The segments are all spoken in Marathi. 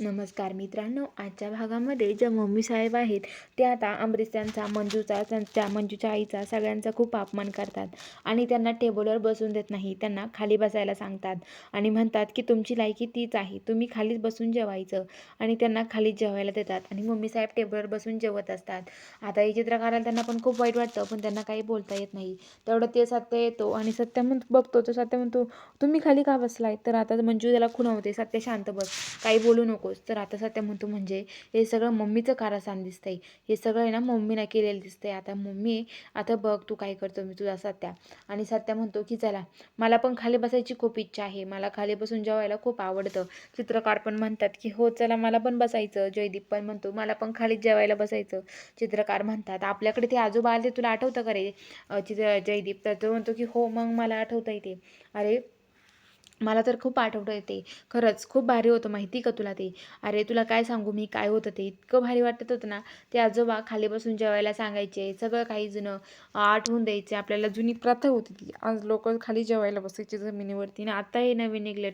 नमस्कार मित्रांनो आजच्या भागामध्ये ज्या मम्मी साहेब आहेत ते आता अमरीश मंजूचा त्यांच्या मंजूच्या आईचा सगळ्यांचा खूप अपमान करतात आणि त्यांना टेबलवर बसून देत नाही त्यांना खाली बसायला सांगतात आणि म्हणतात की तुमची लायकी तीच आहे तुम्ही खालीच बसून जेवायचं आणि त्यांना खालीच जेवायला देतात आणि मम्मी साहेब टेबलवर बसून जेवत असतात. आता हे चित्रकाराला त्यांना पण खूप वाईट वाटतं पण त्यांना काही बोलता येत नाही. तेवढं ते सत्य येतो आणि सत्य म्हण बघतो तो सत्य म्हणतो तुम्ही खाली का बसलाय? तर आता मंजू त्याला खुणावते सत्य शांत बस काही बोलू नको. नकोस तर आता सध्या म्हणतो म्हणजे हे सगळं मम्मीचं कारस्थान दिसतंय. हे सगळं आहे ना मम्मीनं केलेलं दिसतंय. आता मम्मी आता बघ तू काय करतो मी तुझा सत्या आणि सत्या म्हणतो की चला मला पण खाली बसायची खूप इच्छा आहे. मला खाली बसून जेवायला खूप आवडतं. चित्रकार पण म्हणतात की हो चला मला पण बसायचं. जयदीप पण म्हणतो मला पण खाली जेवायला बसायचं. चित्रकार म्हणतात आपल्याकडे ते आजोबा आले तुला आठवतं का रे? चित्र जयदीप तर तो म्हणतो की हो मग मला आठवतं ते. अरे मला तर खूप आठवतं येते खरंच खूप भारी होतं. माहिती का तुला ते? अरे तुला काय सांगू? मी काय होतं ते? इतकं भारी वाटत होतं ना. ते आजोबा खाली बसून जेवायला सांगायचे. सगळं काही जुनं आठवून द्यायचे. आपल्याला जुनी प्रथा होती ती. आज लोक खाली जेवायला बसायचे जमिनीवरती. आणि आता हे नवीन निघले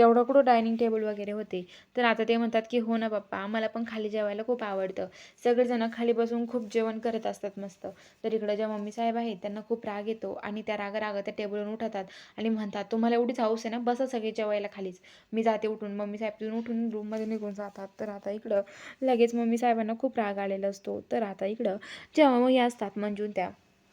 तेवढं कुठं डायनिंग टेबल वगैरे होते. तर आता ते म्हणतात की हो ना पप्पा आम्हाला पण खाली जेवायला खूप आवडतं. सगळेजण खाली बसून खूप जेवण करत असतात मस्त. तर इकडं ज्या मम्मी साहेब आहेत त्यांना खूप राग येतो आणि त्या रागा रागा त्या टेबलवरून उठतात आणि म्हणतात तुम्हाला एवढीच हाऊस आहे ना? बसा सगळे जेवायला खालीच. मी जाते उठून मम्मी साहेब तिथून उठून रूममध्ये निघून जातात. तर आता इकडं लगेच मम्मी साहेबांना खूप राग आलेला असतो. तर आता इकडं जेव्हा मग या असतात मंजून त्या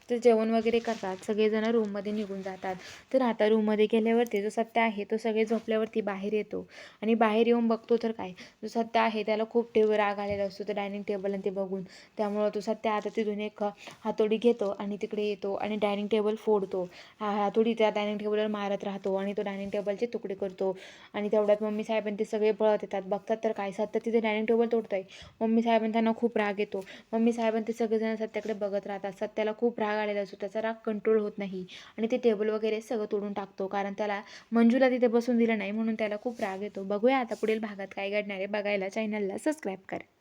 तर जेवण वगैरे करतात. सगळेजण रूममध्ये निघून जातात. तर आता रूममध्ये गेल्यावरती जो सत्य आहे तो सगळे झोपल्यावरती बाहेर येतो. आणि बाहेर येऊन बघतो तर काय? जो सत्य आहे त्याला खूप टेबल राग आलेला असतो. तर डायनिंग टेबल आणि ते बघून. त्यामुळं तो सत्य आता तिथून एक हातोडी घेतो आणि तिकडे येतो आणि डायनिंग टेबल फोडतो. हा हातोडी त्या डायनिंग टेबलवर मारत राहतो आणि तो डायनिंग टेबलचे तुकडे करतो. आणि तेवढ्यात मम्मी साहेबांनी ते सगळे पळत येतात. बघतात तर काय? सत्या तिथे डायनिंग टेबल तोडतंय. मम्मी साहेबांना त्यांना खूप राग येतो. मम्मी साहेबांनी ते सगळेजण सत्याकडे बघत राहतात. सत्याला खूप राग राग आलेला असतो त्याचा राग कंट्रोल होत नाही. आणि ते टेबल वगैरे सगळं तोडून टाकतो. कारण त्याला मंजूला तिथे बसून दिलं नाही म्हणून त्याला खूप राग येतो. बघूया आता पुढील भागात काय घडणार आहे. बघायला चॅनलला सबस्क्राईब करा.